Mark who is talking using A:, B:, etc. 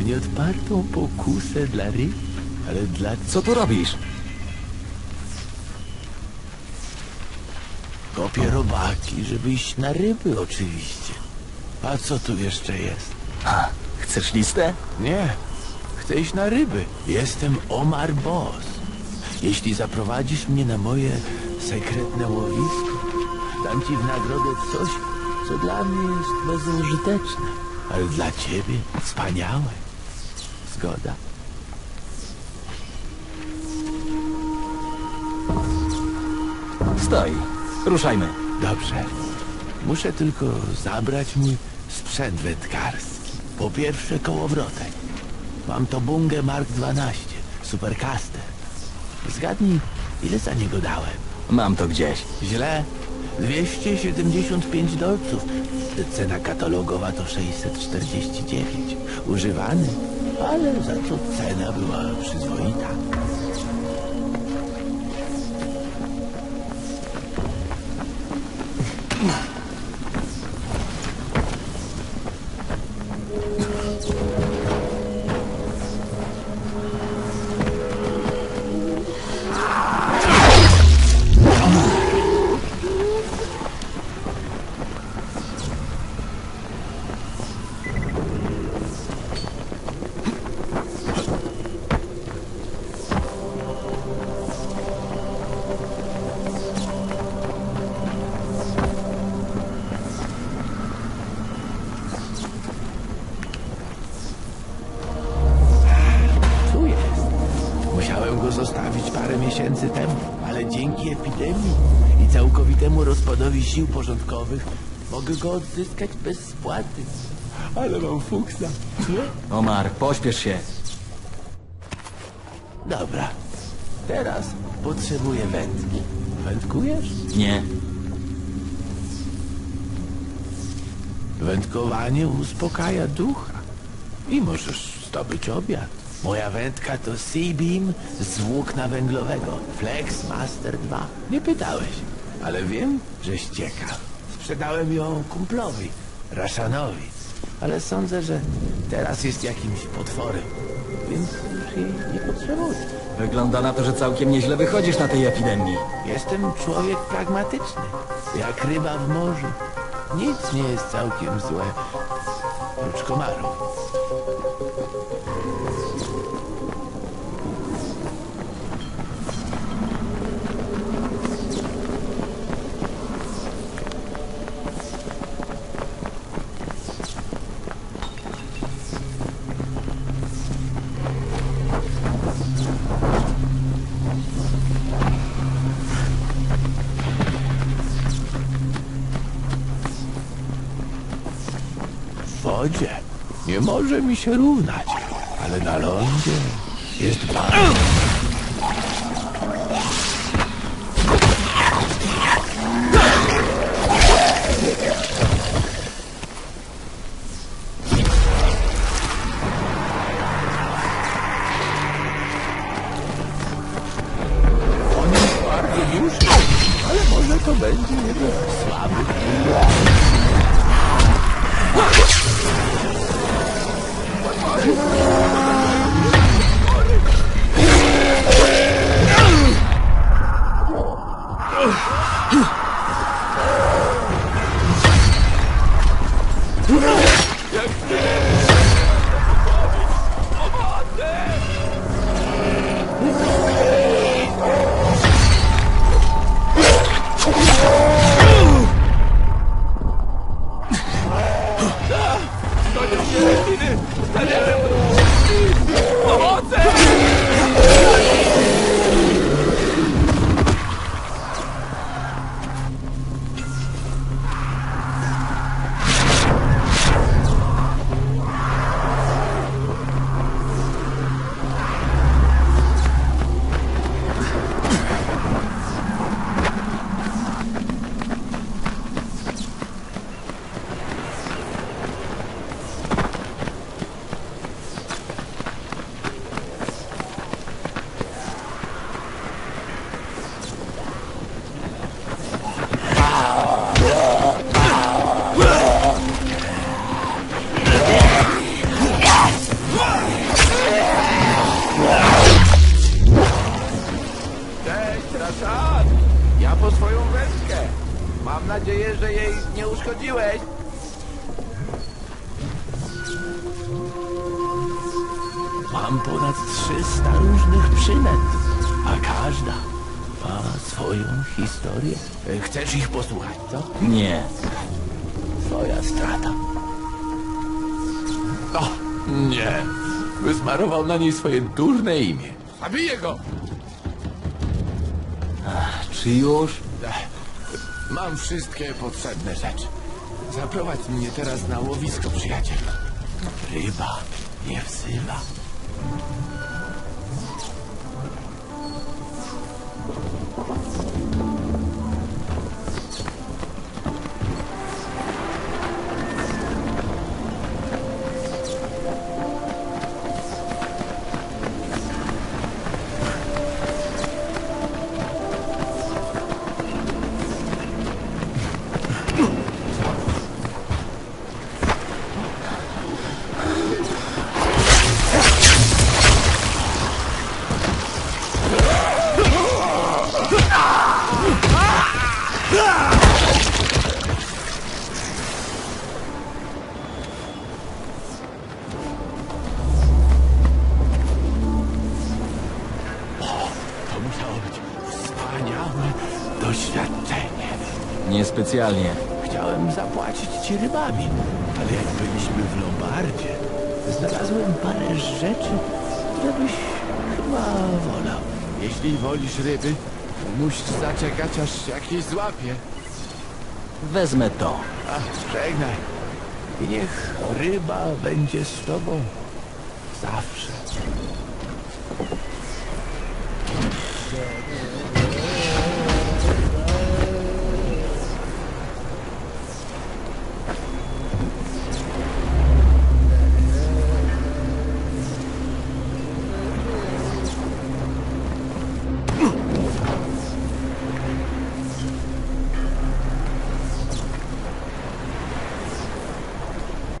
A: w nieodpartą pokusę dla ryb. Ale dla
B: Co tu robisz?
A: Kopię robaki, żeby iść na ryby oczywiście. A co tu jeszcze jest?
B: Chcesz listę?
A: Nie, chcę iść na ryby. Jestem Omar Boss. Jeśli zaprowadzisz mnie na moje sekretne łowisko, dam ci w nagrodę coś, co dla mnie jest bezużyteczne, ale dla ciebie wspaniałe. Zgoda?
B: Stoi. Ruszajmy.
A: Dobrze. Muszę tylko zabrać mój sprzęt wędkarski. Po pierwsze kołowrotek. Mam to Bunge Mark 12, Supercaster. Zgadnij, ile za niego dałem?
B: Mam to gdzieś.
A: Źle. 275 dolców. Cena katalogowa to 649. Używany, ale za co cena była przyzwoita. Miesięcy temu, ale dzięki epidemii i całkowitemu rozpadowi sił porządkowych mogę go odzyskać bez spłaty. Ale mam fuksa, nie?
B: Omar, pośpiesz się.
A: Dobra. Teraz potrzebuję wędki. Wędkujesz?
B: Nie.
A: Wędkowanie uspokaja ducha. I możesz zdobyć obiad. Moja wędka to Seabeam z włókna węglowego. Flex Master 2. Nie pytałeś, ale wiem, żeś ciekaw. Sprzedałem ją kumplowi, Rashanowi. Ale sądzę, że teraz jest jakimś potworem, więc już jej nie potrzebuję.
B: Wygląda na to, że całkiem nieźle wychodzisz na tej epidemii.
A: Jestem człowiek pragmatyczny, jak ryba w morzu. Nic nie jest całkiem złe, prócz komarów. Wodzie nie może mi się równać, ale na lądzie jest bardzo... On jest bardzo duży, ale może to będzie jego Oh, damn! Uszkodziłeś. Mam ponad 300 różnych przynęt, a każda ma swoją historię. Chcesz ich posłuchać, co?
B: Nie.
A: Twoja strata. O, nie. Wysmarował na niej swoje durne imię. Zabiję go!
B: Czy już?
A: Mam wszystkie potrzebne rzeczy. Zaprowadź mnie teraz na łowisko, przyjaciel. Ryba nie wzywa.
B: Niespecjalnie.
A: Chciałem zapłacić ci rybami, ale jak byliśmy w Lombardzie, znalazłem parę rzeczy, które byś chyba wolał. Jeśli wolisz ryby, musisz zaczekać, aż jakieś złapie.
B: Wezmę to.
A: A, żegnaj. I niech ryba będzie z tobą zawsze.